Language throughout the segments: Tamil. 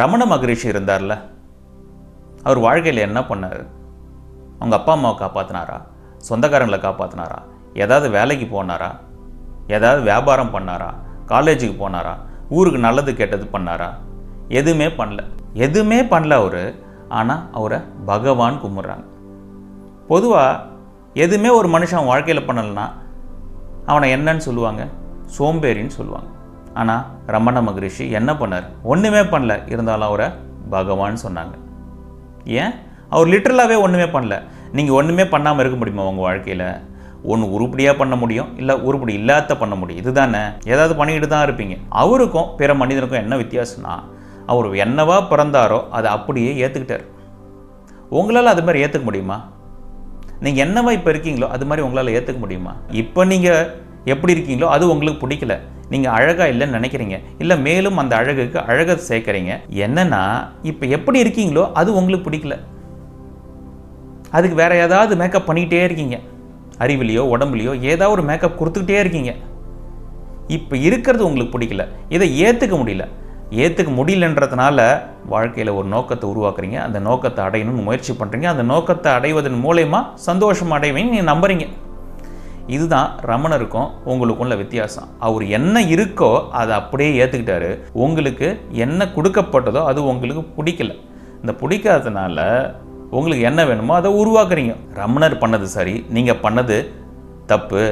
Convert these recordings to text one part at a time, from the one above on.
ரமண மகரிஷி இருந்தார்ல அவர் வாழ்க்கையில் என்ன பண்ணார்? அவங்க அப்பா அம்மாவை காப்பாற்றினாரா சொந்தக்காரங்களை காப்பாற்றினாரா ஏதாவது வேலைக்கு போனாரா? ஏதாவது வியாபாரம் பண்ணாரா? காலேஜுக்கு போனாரா? ஊருக்கு நல்லது கெட்டது பண்ணாரா? எதுவுமே பண்ணல. எதுவுமே பண்ணல அவர். ஆனால் அவரை பகவான் கும்பிட்றாங்க. பொதுவாக எதுவுமே ஒரு மனுஷன் வாழ்க்கையில் பண்ணலைன்னா அவனை என்னன்னு சொல்லுவாங்க? சோம்பேறின்னு சொல்லுவாங்க. ஆனால் ரமண மகரிஷி என்ன பண்ணார்? ஒன்றுமே பண்ணல. இருந்தாலும் அவரை பகவான் சொன்னாங்க. ஏன்? அவர் லிட்ரலாகவே ஒன்றுமே பண்ணல. நீங்கள் ஒன்றுமே பண்ணாமல் இருக்க முடியுமா உங்கள் வாழ்க்கையில்? ஒன்று உருப்படியாக பண்ண முடியும் இல்லை உருப்படி இல்லாத பண்ண முடியும். இதுதானே? ஏதாவது பண்ணிக்கிட்டு தான் இருப்பீங்க. அவருக்கும் பிற மனிதனுக்கும் என்ன வித்தியாசம்னா அவர் என்னவா பிறந்தாரோ அதை அப்படியே ஏற்றுக்கிட்டார் உங்களால் அது மாதிரி ஏற்றுக்க முடியுமா? நீங்கள் என்னவா இப்போ இருக்கீங்களோ அது மாதிரி உங்களால் ஏற்றுக்க முடியுமா? இப்போ நீங்கள் எப்படி இருக்கீங்களோ அது உங்களுக்கு பிடிக்கல. நீங்கள் அழகாக இல்லைன்னு நினைக்கிறீங்க. இல்லை மேலும் அந்த அழகுக்கு அழகை சேர்க்குறீங்க. என்னன்னா இப்போ எப்படி இருக்கீங்களோ அது உங்களுக்கு பிடிக்கல. அதுக்கு வேற ஏதாவது மேக்கப் பண்ணிக்கிட்டே இருக்கீங்க. அறிவிலையோ உடம்புலையோ ஏதாவது ஒரு மேக்கப் கொடுத்துக்கிட்டே இருக்கீங்க. இப்போ இருக்கிறது உங்களுக்கு பிடிக்கல. இதை ஏற்றுக்க முடியல. ஏற்றுக்க முடியலன்றதுனால வாழ்க்கையில் ஒரு நோக்கத்தை உருவாக்குறீங்க. அந்த நோக்கத்தை அடையணும்னு முயற்சி பண்ணுறீங்க அந்த நோக்கத்தை அடைவதன் மூலயமா சந்தோஷம் அடைவீங்க நீங்கள் நம்புறீங்க. இதுதான் ரமணருக்கும் உங்களுக்குள்ள வித்தியாசம். அவர் என்ன இருக்கோ அதை அப்படியே ஏற்றுக்கிட்டாரு உங்களுக்கு என்ன கொடுக்கப்பட்டதோ அது உங்களுக்கு பிடிக்கல. இந்த பிடிக்காததுனால உங்களுக்கு என்ன வேணுமோ அதை உருவாக்குறீங்க. ரமணர் பண்ணது சரி நீங்கள் பண்ணது தப்பு.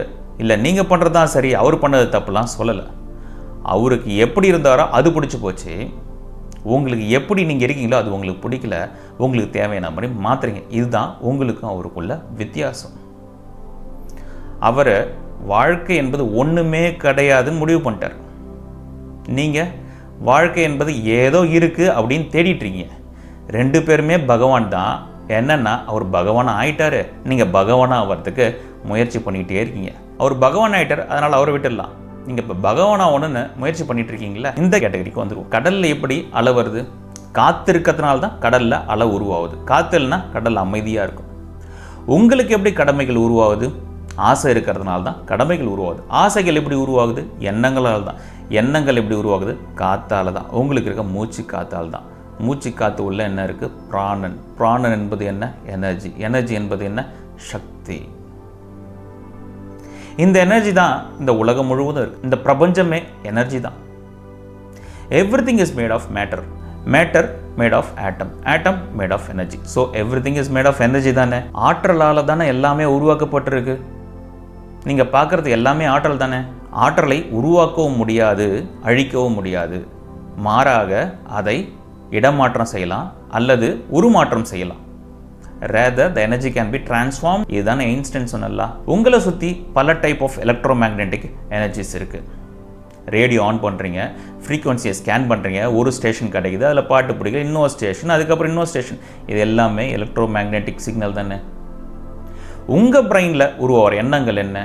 இல்லை நீங்கள் பண்ணுறது தான் சரி அவர் பண்ணது தப்புலாம் சொல்லலை. அவருக்கு எப்படி இருந்தாரோ அது பிடிச்சி போச்சு. உங்களுக்கு எப்படி நீங்கள் இருக்கீங்களோ அது உங்களுக்கு பிடிக்கல. உங்களுக்கு தேவையான மாதிரி மாற்றுறீங்க இதுதான் உங்களுக்கும் அவருக்குள்ள வித்தியாசம். அவர் வாழ்க்கை என்பது ஒன்றுமே கிடையாதுன்னு முடிவு பண்ணிட்டார். நீங்கள் வாழ்க்கை என்பது ஏதோ இருக்குது அப்படின்னு தேடிட்டுருங்க இருக்கீங்க ரெண்டு பேருமே பகவான் தான். என்னென்னா அவர் பகவான் ஆயிட்டார். நீங்கள் பகவானாக ஆகிறதுக்கு முயற்சி பண்ணிக்கிட்டே இருக்கீங்க. அவர் பகவான் ஆயிட்டார் அதனால் அவரை விட்டுடலாம். நீங்கள் இப்போ பகவானாக ஒன்றுன்னு முயற்சி பண்ணிகிட்டு இருக்கீங்களா இந்த கேட்டகரிக்கு வந்துடுவோம் கடலில் எப்படி அலை வருது? காற்று இருக்கிறதுனால தான் கடலில் அலை உருவாகுது. காற்றுலனா கடல் அமைதியாக இருக்கும். உங்களுக்கு எப்படி கடமைகள் உருவாகுது? ஆசை இருக்கிறதுனால தான் கடமைகள் உருவாகுது. ஆசைகள் எப்படி உருவாகுது? எண்ணங்களால் தான் எண்ணங்கள் எப்படி உருவாகுது? காத்தால் தான் உங்களுக்கு இருக்க மூச்சு காத்தால் தான் மூச்சு காத்து உள்ள என்ன இருக்குது பிராணன். பிராணன் என்பது என்ன? எனர்ஜி. எனர்ஜி என்பது என்ன? சக்தி. இந்த எனர்ஜி தான் இந்த உலகம் முழுவதும் இருக்கு. இந்த பிரபஞ்சமே எனர்ஜி தான். Everything is made of matter matter made of atom atom made of energy so everything is made of energy தானே? ஆற்றலால் தானே எல்லாமே உருவாக்கப்பட்டிருக்கு. நீங்கள் பார்க்குறது எல்லாமே ஆற்றல் தானே? ஆற்றலை உருவாக்கவும் முடியாது அழிக்கவும் முடியாது. மாறாக அதை இடமாற்றம் செய்யலாம் அல்லது உருமாற்றம் செய்யலாம். Rather the energy can be transform இதுதானே ஐன்ஸ்டைன் சொன்னலாம் உங்களை சுற்றி பல type of electromagnetic energies இருக்குது ரேடியோ ஆன் பண்ணுறீங்க ஃப்ரீக்வன்சியை ஸ்கேன் பண்ணுறீங்க ஒரு ஸ்டேஷன் கிடைக்குது அதில் பாட்டு பிடிக்கல இன்னொரு ஸ்டேஷன் அதுக்கப்புறம் இன்னொரு ஸ்டேஷன் இது எல்லாமே எலக்ட்ரோ மேக்னெட்டிக் சிக்னல் தானே? உங்கள் பிரெயினில் உருவாகிற எண்ணங்கள் என்ன?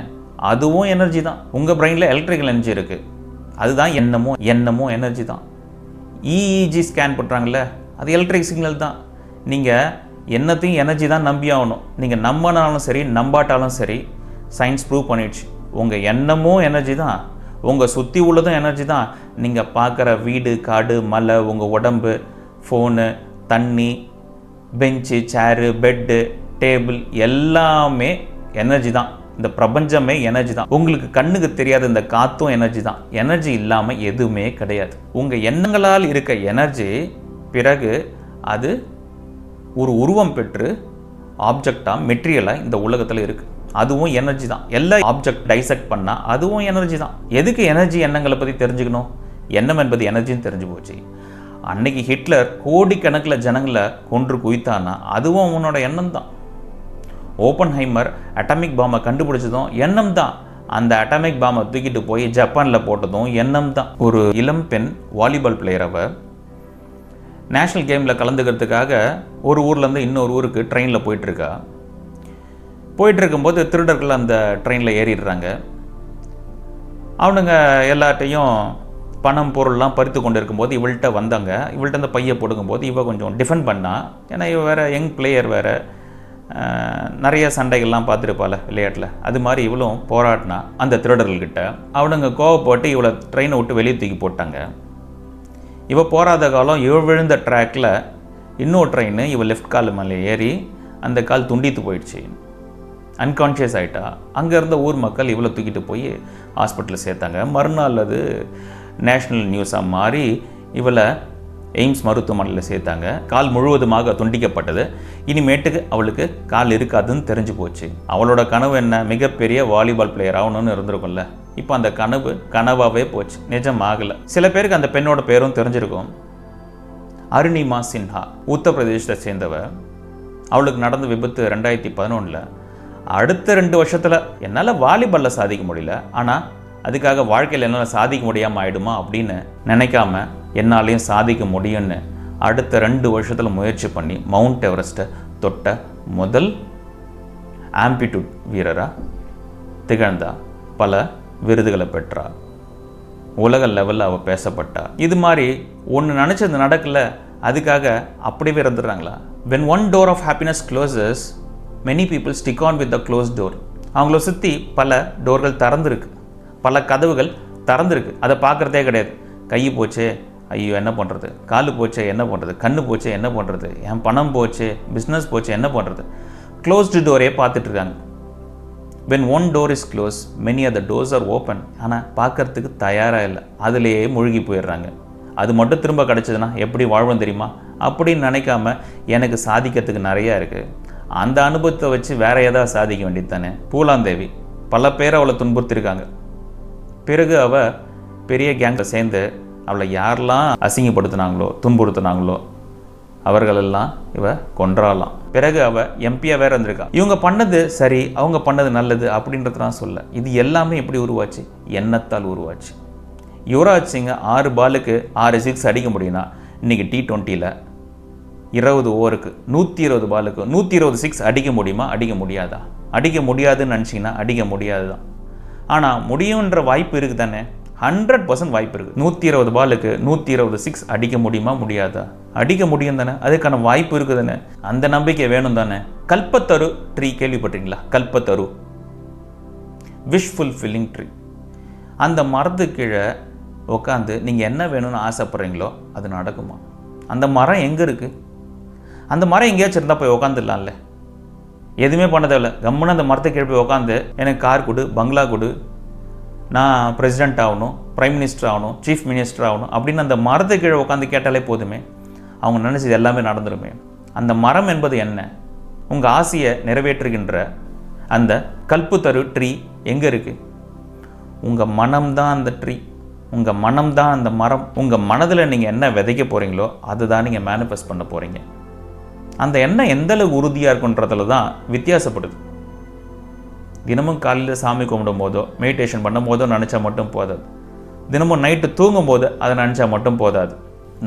அதுவும் எனர்ஜி தான். உங்கள் பிரெயினில் எலக்ட்ரிக்கல் எனர்ஜி இருக்குது அதுதான் எண்ணமோ எண்ணமோ எனர்ஜி தான். இஇஜி ஸ்கேன் பண்ணுறாங்கல்ல அது எலக்ட்ரிக் சிக்னல் தான். நீங்கள் என்னத்தையும் எனர்ஜி தான் நம்பி ஆகணும். நீங்கள் நம்பினாலும் சரி நம்பாட்டாலும் சரி சயின்ஸ் ப்ரூவ் பண்ணிடுச்சு. உங்கள் எண்ணமும் எனர்ஜி தான். உங்கள் சுற்றி உள்ளதும் எனர்ஜி தான். நீங்கள் பார்க்குற வீடு காடு மலை உங்கள் உடம்பு ஃபோனு தண்ணி பெஞ்சு சேரு பெட்டு டேபிள் எல்லாமே எனர்ஜி தான். இந்த பிரபஞ்சமே எனர்ஜி தான். உங்களுக்கு கண்ணுக்கு தெரியாத இந்த காத்தும் எனர்ஜி தான். எனர்ஜி இல்லாமல் எதுவுமே கிடையாது. உங்கள் எண்ணங்களால் இருக்க எனர்ஜி பிறகு அது ஒரு உருவம் பெற்று ஆப்ஜெக்டாக மெட்டீரியலாக இந்த உலகத்தில் இருக்குது அதுவும் எனர்ஜி தான். எல்லா ஆப்ஜெக்ட் டைசெக்ட் பண்ணால் அதுவும் எனர்ஜி தான். எதுக்கு எனர்ஜி எண்ணங்களை பற்றி தெரிஞ்சுக்கணும்? எண்ணம் என்பது எனர்ஜின்னு தெரிஞ்சு போச்சு. அன்னைக்கு ஹிட்லர் கோடிக்கணக்கில் ஜனங்களை கொன்று குவித்தான்னா அதுவும் உன்னோட எண்ணம் தான் ஓப்பன் ஹைமர் அட்டாமிக் பாம்பை கண்டுபிடிச்சதும் எண்ணம் தான். அந்த அட்டாமிக் பாம்பை தூக்கிட்டு போய் ஜப்பானில் போட்டதும் எண்ணம் தான். ஒரு இளம் பெண் வாலிபால் பிளேயர் அவ நேஷ்னல் கேமில் கலந்துக்கிறதுக்காக ஒரு ஊர்லேருந்து இன்னொரு ஊருக்கு ட்ரெயினில் போயிட்டுருக்கா. போயிட்டு இருக்கும்போது திருடர்கள் அந்த ட்ரெயினில் ஏறிடுறாங்க. அவனுங்க எல்லாட்டையும் பணம் பொருள்லாம் பறித்து கொண்டு இருக்கும்போது இவள்கிட்ட வந்தாங்க. இவள்கிட்ட அந்த பையை போடுங்கும்போது இவள் கொஞ்சம் டிஃபெண்ட் பண்ணா. ஏன்னா இவ வேறு யங் பிளேயர் வேறு. நிறைய சண்டைகள்லாம் பார்த்துருப்பாள் விளையாட்டில். அது மாதிரி இவளும் போராடினா அந்த திருடர்கள்கிட்ட அவனுங்க கோவப்பட்டு இவளை ட்ரெயினை விட்டு வெளியே தூக்கி போட்டாங்க. இவ போராத காலம் இவ விழுந்த ட்ராக்கில் இன்னொரு ட்ரெயின் இவள் லெஃப்ட் கால் மேலே ஏறி அந்த கால் துண்டித்து போயிடுச்சு. அன்கான்ஷியஸ் ஆகிட்டா அங்கே இருந்த ஊர் மக்கள் இவ்வளோ தூக்கிட்டு போய் ஹாஸ்பிட்டலில் சேர்த்தாங்க. மறுநாள் அது நேஷ்னல் நியூஸாக மாறி இவளை எய்ம்ஸ் மருத்துவமனையில் சேர்த்தாங்க. கால் முழுவதுமாக துண்டிக்கப்பட்டது. இனிமேட்டுக்கு அவளுக்கு கால் இருக்காதுன்னு தெரிஞ்சு போச்சு. அவளோட கனவு என்ன? மிகப்பெரிய வாலிபால் பிளேயர் ஆகணும்னு இருந்திருக்கும்ல. இப்போ அந்த கனவு கனவாகவே போச்சு. நிஜம் ஆகலை. சில பேருக்கு அந்த பெண்ணோட பேரும் தெரிஞ்சிருக்கும். அருணிமா சின்ஹா உத்தரப்பிரதேசத்தை சேர்ந்தவ. அவளுக்கு நடந்த விபத்து ரெண்டாயிரத்தி பதினொன்றில் அடுத்த ரெண்டு வருஷத்தில் என்னால் வாலிபாலில் சாதிக்க முடியல. ஆனால் அதுக்காக வாழ்க்கையில் என்னால் சாதிக்க முடியாமல் ஆயிடுமா அப்படின்னு நினைக்காம என்னாலையும் சாதிக்க முடியும்னு அடுத்த ரெண்டு வருஷத்தில் முயற்சி பண்ணி மவுண்ட் எவரெஸ்ட்டை தொட்ட முதல் ஆம்பிடியூட் வீரராக திகழ்ந்தா பல விருதுகளை பெற்றா. உலக லெவலில் அவள் பேசப்பட்டா. இது மாதிரி ஒன்று நினச்சது நடக்கல. அதுக்காக அப்படியே இருந்துடுறாங்களா when one door of happiness closes many people stick on with the close door அவங்கள சுற்றி பல டோர்கள் திறந்துருக்கு. பல கதவுகள் திறந்துருக்கு. அதை பார்க்குறதே கிடையாது. கை போச்சே ஐயோ என்ன பண்ணுறது காலு போச்சே என்ன பண்ணுறது கண்ணு போச்சே என்ன பண்ணுறது என் பணம் போச்சு பிஸ்னஸ் போச்சே என்ன பண்ணுறது க்ளோஸ்டு டோரே பார்த்துட்ருக்காங்க. When one door is close many other doors are open ஆனால் பார்க்கறதுக்கு தயாராக இல்லை. அதிலேயே மூழ்கி போயிடுறாங்க. அது மட்டும் திரும்ப கிடச்சிதுன்னா எப்படி வாழ்வோம் தெரியுமா? அப்படின்னு நினைக்காம எனக்கு சாதிக்கிறதுக்கு நிறையா இருக்குது அந்த அனுபவத்தை வச்சு வேற ஏதாவது சாதிக்க வேண்டியது தானே பூலாந்தேவி. பல பேர் அவளை துன்புறுத்திருக்காங்க. பிறகு அவள் பெரிய கேங்கில் சேர்ந்து அவளை யாரெல்லாம் அசிங்கப்படுத்தினாங்களோ துன்புறுத்தினாங்களோ அவர்களெல்லாம் இவ கொன்றாலாம் பிறகு அவ எம்பியா வேற இருந்திருக்கா. இவங்க பண்ணது சரி அவங்க பண்ணது நல்லது அப்படின்றதுலாம் சொல்ல. இது எல்லாமே எப்படி உருவாச்சு? எண்ணத்தால் உருவாச்சு. யுவராஜ் சிங் ஆறு பாலுக்கு ஆறு சிக்ஸ் அடிக்க முடியும்னா இன்னைக்கு டி டுவெண்ட்டியில் இருபது ஓவருக்கு நூற்றி இருபது பாலுக்கு நூற்றி இருபது சிக்ஸ் அடிக்க முடியுமா? அடிக்க முடியாதா? அடிக்க முடியாதுன்னு நினச்சிங்கன்னா அடிக்க முடியாது தான் ஆனால் முடியுன்ற வாய்ப்பு இருக்குது தானே ஹண்ட்ரட் பர்சன்ட் வாய்ப்பு இருக்குது. நூற்றி இருபது பாலுக்கு நூற்றி இருபது சிக்ஸ் அடிக்க முடியுமா முடியாதா? அடிக்க முடியும் தானே. அதுக்கான வாய்ப்பு இருக்குது தானே. அந்த நம்பிக்கை வேணும் தானே. கல்பத்தரு ட்ரீ கேள்விப்பட்டீங்களா கல்பத்தரு. விஷ் ஃபுல்ஃபில்லிங் ட்ரீ அந்த மரத்து கீழே உட்காந்து நீங்கள் என்ன வேணும்னு ஆசைப்பட்றீங்களோ அது நடக்குமா? அந்த மரம் எங்கே இருக்குது அந்த மரம் எங்கேயாச்சும் இருந்தால் போய் உக்காந்துடலாம்ல. எதுவுமே பண்ண தேவையில்ல. கம்முன்னு அந்த மரத்தை கீழே போய் உட்காந்து எனக்கு கார் கொடு பங்களா கொடு நான் பிரசிடெண்ட் ஆகணும் ப்ரைம் மினிஸ்டர் ஆகணும் சீஃப் மினிஸ்டர் ஆகணும் அப்படின்னு அந்த மரத்தை கீழே உட்காந்து கேட்டாலே போதுமே. அவங்க நினச்சது எல்லாமே நடந்துருமே. அந்த மரம் என்பது என்ன? உங்கள் ஆசையை நிறைவேற்றுகின்ற அந்த கல்புத்தரு ட்ரீ எங்கே இருக்குது உங்கள் மனம்தான் அந்த ட்ரீ உங்கள் மனம்தான் அந்த மரம். உங்கள் மனதில் நீங்கள் என்ன விதைக்க போகிறீங்களோ அதுதான் நீங்கள் மேனிஃபெஸ்ட் பண்ண போகிறீங்க அந்த எண்ணம் எந்த அளவு உறுதியாக இருக்குன்றதுல தான் வித்தியாசப்படுது. தினமும் காலையில் சாமி கும்பிடும் போதோ மெடிடேஷன் பண்ணும் போதோ நினச்சா மட்டும் போதாது. தினமும் நைட்டு தூங்கும் போது அதை நினச்சா மட்டும் போதாது.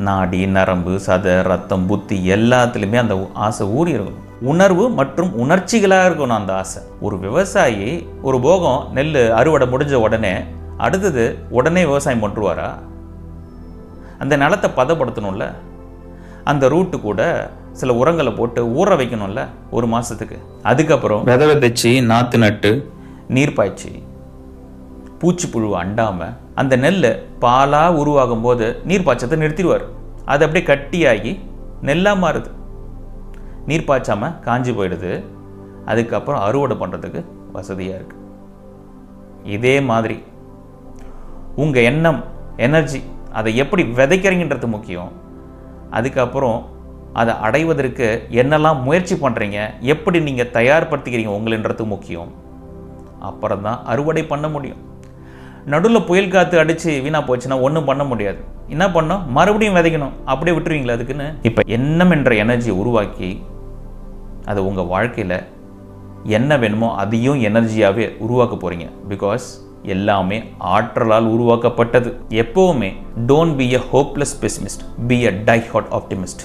நாடி நரம்பு சதை ரத்தம் புத்தி எல்லாத்துலேயுமே அந்த ஆசை ஊறி இருக்கணும் உணர்வு மற்றும் உணர்ச்சிகளாக இருக்கணும் அந்த ஆசை. ஒரு விவசாயி ஒரு போகம் நெல் அறுவடை முடிஞ்ச உடனே அடுத்தது உடனே விவசாயம் பண்ணுவாரா? அந்த நிலத்தை பதப்படுத்தணும்ல. அந்த ரூட்டு கூட சில உரங்களை போட்டு ஊற வைக்கணும்ல ஒரு மாதத்துக்கு அதுக்கப்புறம் விதை விதைச்சி நாற்று நட்டு. நீர் பாய்ச்சி பூச்சிப்புழு அண்டாமல் அந்த நெல் பாலாக உருவாகும் போது நீர் பாய்ச்சத்தை நிறுத்திடுவார். அது அப்படியே கட்டியாகி நெல்லாக மாறுது. நீர் பாய்ச்சாமல் காஞ்சி போயிடுது. அதுக்கப்புறம் அறுவடை பண்ணுறதுக்கு வசதியாக இருக்குது இதே மாதிரி உங்கள் எண்ணம் எனர்ஜி அதை எப்படி விதைக்கிறீங்கன்றது முக்கியம். அதுக்கப்புறம் அதை அடைவதற்கு என்னெல்லாம் முயற்சி பண்ணுறீங்க எப்படி நீங்கள் தயார்படுத்திக்கிறீங்க உங்களுன்றது முக்கியம். அப்புறம் தான் அறுவடை பண்ண முடியும். நடுவில் புயல் காற்று அடித்து வீணாக போச்சுன்னா ஒன்றும் பண்ண முடியாது. என்ன பண்ணோம் மறுபடியும் விதைக்கணும். அப்படியே விட்டுருவீங்களா அதுக்குன்னு? இப்போ எண்ணம் என்ற எனர்ஜியை உருவாக்கி அதை உங்கள் வாழ்க்கையில் என்ன வேணுமோ அதையும் எனர்ஜியாகவே உருவாக்க போகிறீங்க பிகாஸ் எல்லாமே ஆற்றலால் உருவாக்கப்பட்டது. எப்போவுமே don't be a hopeless pessimist be a டைஹாட் optimist